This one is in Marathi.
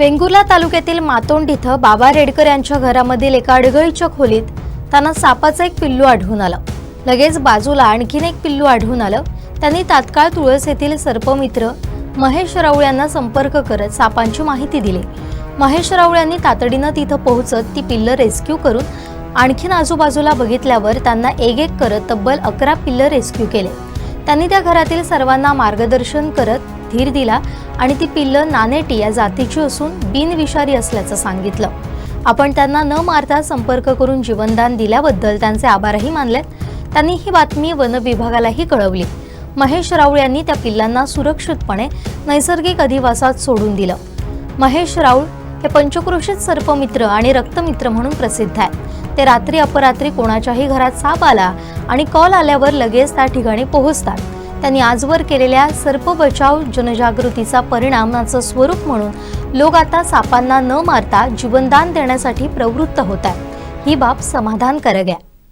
वेंगुर्ला तालुक्यातील मातोंड इथं बाबा रेडकर यांच्या घरामधील एका अडगळीच्या खोलीत त्यांना सापाचं एक पिल्लू आढळून आलं. लगेच बाजूला आणखीन एक पिल्लू आढळून आलं. त्यांनी तात्काळ तुळस येथील सर्पमित्र महेश राऊळ यांना संपर्क करत सापांची माहिती दिली. महेश राऊळ यांनी तातडीनं तिथं पोहोचत ती पिल्लं रेस्क्यू करून आणखीन आजूबाजूला बघितल्यावर त्यांना एक एक करत तब्बल अकरा पिल्लं रेस्क्यू केले. त्यांनी त्या घरातील सर्वांना मार्गदर्शन करत धीर दिला आणि ती पिल्लं नानेटी या जातीची असून बिनविषारी असल्याचं सांगितलं. आपण त्यांना न मारता संपर्क करून जीवनदान दिल्याबद्दल त्यांचे आभारही मानले त्यांनी ही बातमी वन विभागालाही कळवली. महेश राऊळ यांनी त्या पिल्लांना सुरक्षितपणे नैसर्गिक अधिवासात सोडून दिलं. महेश राऊळ हे पंचक्रोशीत सर्पमित्र आणि रक्तमित्र म्हणून प्रसिद्ध आहेत. ते रात्री अपरात्री कोणाच्याही घरात साप आला आणि कॉल आल्यावर लगेच त्या ठिकाणी पोहोचतात. त्यांनी आजवर केलेल्या सर्प बचाव जनजागृतीचा परिणामाचं स्वरूप म्हणून लोक आता सापांना न मारता जीवनदान देण्यासाठी प्रवृत्त होत आहेत. ही बाब समाधानकारक आहे.